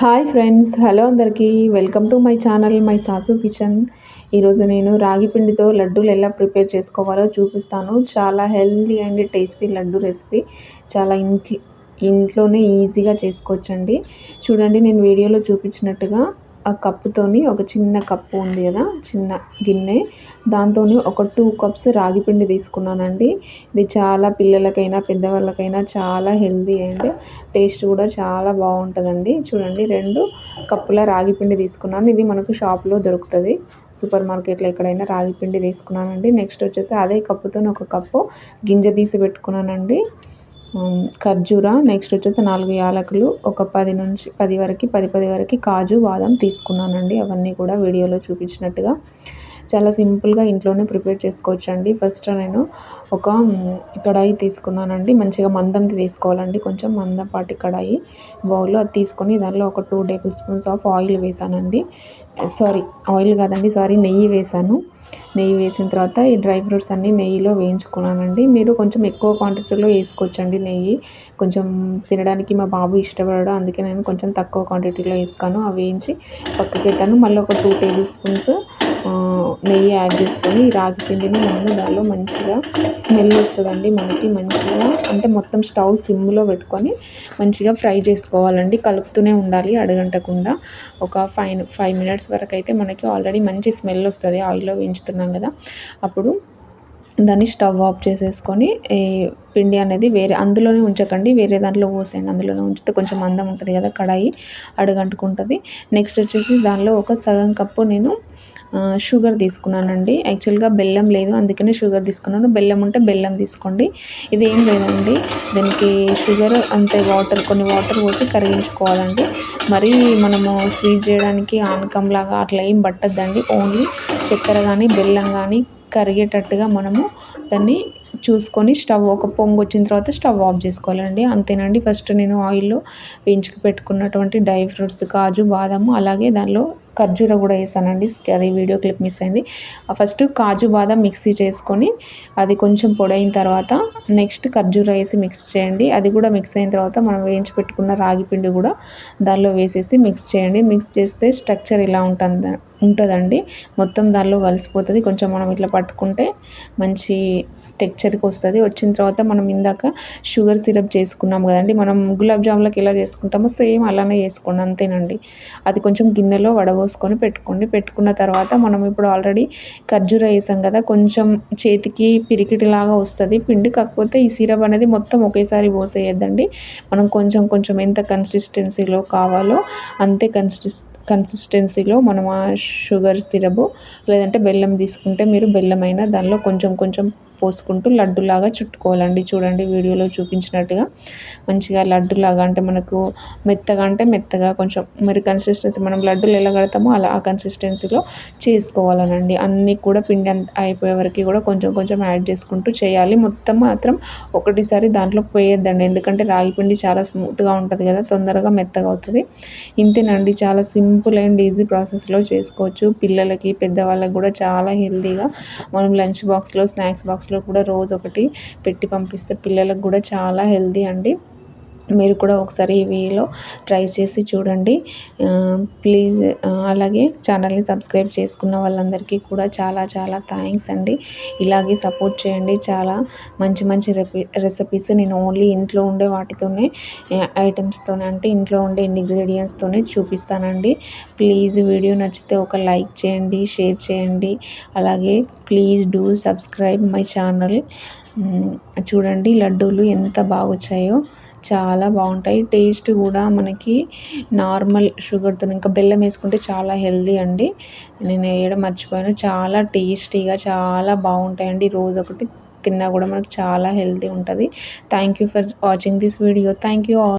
Hi friends hello అందరికీ. Welcome to my channel my Sasu kitchen. ఈరోజు నేను రాగి పిండితో లడ్డూలు ఎలా ప్రిపేర్ చేసుకోవాలో చూపిస్తాను. చాలా healthy and tasty laddu recipe. చాలా ఇంట్లో ఇంట్లోనే ఈజీగా చేసుకోవచ్చండి. చూడండి నేను వీడియోలో చూపించినట్టుగా ఆ కప్పుతోని ఒక చిన్న కప్పు ఉంది కదా చిన్న గిన్నె. దాంతో ఒక టూ కప్స్ రాగి పిండి తీసుకున్నానండి. ఇది చాలా పిల్లలకైనా పెద్దవాళ్ళకైనా చాలా హెల్దీ అండ్ టేస్ట్ కూడా చాలా బాగుంటుందండి. చూడండి రెండు కప్పుల రాగి పిండి తీసుకున్నాను. ఇది మనకు షాప్లో దొరుకుతుంది. సూపర్ మార్కెట్లో ఎక్కడైనా రాగి పిండి తీసుకున్నానండి. నెక్స్ట్ వచ్చేసి అదే కప్పుతో ఒక కప్పు గింజ తీసి పెట్టుకున్నానండి. ఖర్జూర. నెక్స్ట్ వచ్చేసి నాలుగు యాలకులు. ఒక పది నుంచి పది వరకు పది పది వరకు కాజు బాదం తీసుకున్నానండి. అవన్నీ కూడా వీడియోలో చూపించినట్టుగా. చాలా సింపుల్గా ఇంట్లోనే ప్రిపేర్ చేసుకోవచ్చండి. ఫస్ట్ నేను ఒక కడాయి తీసుకున్నానండి. మంచిగా మందంది తీసుకోవాలండి కొంచెం మందపాటి కడాయి బౌల్లో అది తీసుకొని దానిలో ఒక two tablespoons of oil వేసానండి. సారీ ఆయిల్ కాదండి సారీ నెయ్యి వేసాను నెయ్యి వేసిన తర్వాత ఈ డ్రై ఫ్రూట్స్ అన్నీ నెయ్యిలో వేయించుకున్నానండి. మీరు కొంచెం ఎక్కువ క్వాంటిటీలో వేసుకోవచ్చండి నెయ్యి. కొంచెం తినడానికి మా బాబు ఇష్టపడడం అందుకే నేను కొంచెం తక్కువ క్వాంటిటీలో వేసుకాను అవి వేయించి పక్కకి పెట్టాను. మళ్ళీ ఒక టూ టేబుల్ స్పూన్స్ నెయ్యి యాడ్ చేసుకొని రాగి పిండిని మనము దానిలో మంచిగా స్మెల్ వస్తుందండి మనకి. మంచిగా అంటే మొత్తం స్టవ్ సిమ్లో పెట్టుకొని మంచిగా ఫ్రై చేసుకోవాలండి. కలుపుతూనే ఉండాలి అడగంటకుండా. ఒక ఫైవ్ ఫైవ్ మినిట్స్ వరకు అయితే మనకి ఆల్రెడీ మంచి స్మెల్ వస్తుంది. ఆయిల్లో వేయించుతున్నాం కదా. అప్పుడు దాన్ని స్టవ్ ఆఫ్ చేసేసుకొని ఈ పిండి అనేది వేరే అందులోనే ఉంచకండి. వేరే దాంట్లో పోసేయండి. అందులోనే ఉంచితే కొంచెం అందం ఉంటుంది కదా కడాయి అడుగంటుకుంటుంది. నెక్స్ట్ వచ్చేసి దానిలో ఒక సగం కప్పు నేను షుగర్ తీసుకున్నానండి. యాక్చువల్గా బెల్లం లేదు అందుకనే షుగర్ తీసుకున్నాను. బెల్లం ఉంటే బెల్లం తీసుకోండి. ఇది ఏం లేదండి. దీనికి షుగర్ అంతే వాటర్ కొన్ని వాటర్ పోసి కరిగించుకోవాలండి. మరి మనము స్వీట్ చేయడానికి ఆనకంలాగా అట్లా ఏం పట్టద్దండి. ఓన్లీ చక్కెర కానీ బెల్లం కానీ కరిగేటట్టుగా మనము దాన్ని చూసుకొని స్టవ్ ఒక పొంగు వచ్చిన తర్వాత స్టవ్ ఆఫ్ చేసుకోవాలండి. అంతేనండి. ఫస్ట్ నేను ఆయిల్లో వేయించుకు పెట్టుకున్నటువంటి డ్రై ఫ్రూట్స్ కాజు బాదము అలాగే దానిలో ఖర్జూర కూడా వేసానండి. అది వీడియో క్లిప్ మిస్ అయింది. ఫస్ట్ కాజు బాదం మిక్సీ చేసుకొని అది కొంచెం పొడైన తర్వాత నెక్స్ట్ ఖర్జూర వేసి మిక్స్ చేయండి. అది కూడా మిక్స్ అయిన తర్వాత మనం వేయించి పెట్టుకున్న రాగి పిండి కూడా దానిలో వేసేసి మిక్స్ చేయండి. మిక్స్ చేస్తే స్ట్రక్చర్ ఇలా ఉంటుంది ఉంటుందండి. మొత్తం దానిలో కలిసిపోతుంది. కొంచెం మనం ఇట్లా పట్టుకుంటే మంచి టెక్చర్కి వస్తుంది. వచ్చిన తర్వాత మనం ఇందాక షుగర్ సిరప్ చేసుకున్నాం కదండి. మనం గులాబ్ జాములకి ఎలా చేసుకుంటామో సేమ్ అలానే చేసుకోండి. అంతేనండి. అది కొంచెం గిన్నెలో వడబోసుకొని పెట్టుకోండి. పెట్టుకున్న తర్వాత మనం ఇప్పుడు ఆల్రెడీ ఖర్జూర వేసాం కదా కొంచెం చేతికి పిరికిటిలాగా వస్తుంది. పిండి కాకపోతే ఈ సిరప్ అనేది మొత్తం ఒకేసారి పోసేయద్దండి. మనం కొంచెం కొంచెం ఎంత కన్సిస్టెన్సీలో కావాలో అంతే కన్సిస్ కన్సిస్టెన్సీలో మనం ఆ షుగర్ సిరప్ లేదంటే బెల్లం తీసుకుంటే మీరు బెల్లం అయినా దానిలో కొంచెం కొంచెం పోసుకుంటూ లడ్డులాగా చుట్టుకోవాలండి. చూడండి వీడియోలో చూపించినట్టుగా మంచిగా లడ్డులాగా అంటే మనకు మెత్తగా అంటే మెత్తగా కొంచెం మరి కన్సిస్టెన్సీ మనం లడ్డులు ఎలా కడతామో అలా ఆ కన్సిస్టెన్సీలో చేసుకోవాలనండి. అన్నీ కూడా పిండి అయిపోయే వరకు కూడా కొంచెం కొంచెం యాడ్ చేసుకుంటూ చేయాలి. మొత్తం మాత్రం ఒకటిసారి దాంట్లో పోయేద్దండి. ఎందుకంటే రాగి పిండి చాలా స్మూత్గా ఉంటుంది కదా తొందరగా మెత్తగా అవుతుంది. ఇంతేనండి చాలా సింపుల్ అండ్ ఈజీ ప్రాసెస్లో చేసుకోవచ్చు. పిల్లలకి పెద్దవాళ్ళకి కూడా చాలా హెల్తీగా మనం లంచ్ బాక్స్లో స్నాక్స్ బాక్స్ బాక్స్లో కూడా రోజు ఒకటి పెట్టి పంపిస్తే పిల్లలకు కూడా చాలా హెల్దీ అండి. మీరు కూడా ఒకసారి వీలో ట్రై చేసి చూడండి. ప్లీజ్ అలాగే ఛానల్ని సబ్స్క్రైబ్ చేసుకున్న వాళ్ళందరికీ కూడా చాలా చాలా థ్యాంక్స్ అండి. ఇలాగే సపోర్ట్ చేయండి. చాలా మంచి మంచి రెసిపీస్ నేను ఓన్లీ ఇంట్లో ఉండే వాటితోనే ఐటమ్స్తోనే అంటే ఇంట్లో ఉండే ఇంగ్రీడియంట్స్తోనే చూపిస్తానండి. ప్లీజ్ వీడియో నచ్చితే ఒక లైక్ చేయండి షేర్ చేయండి. అలాగే please do subscribe my channel. చూడండి లడ్డూలు ఎంత బాగా వచ్చాయో చాలా బాగుంటాయి. టేస్ట్ కూడా మనకి నార్మల్ షుగర్తో ఇంకా బెల్లం వేసుకుంటే చాలా హెల్దీ అండి. నేను వేయడం మర్చిపోయాను. చాలా టేస్టీగా చాలా బాగుంటాయండి. రోజు ఒకటి తిన్నా కూడా మనకు చాలా హెల్తీ ఉంటుంది. Thank you for watching this video. Thank you all.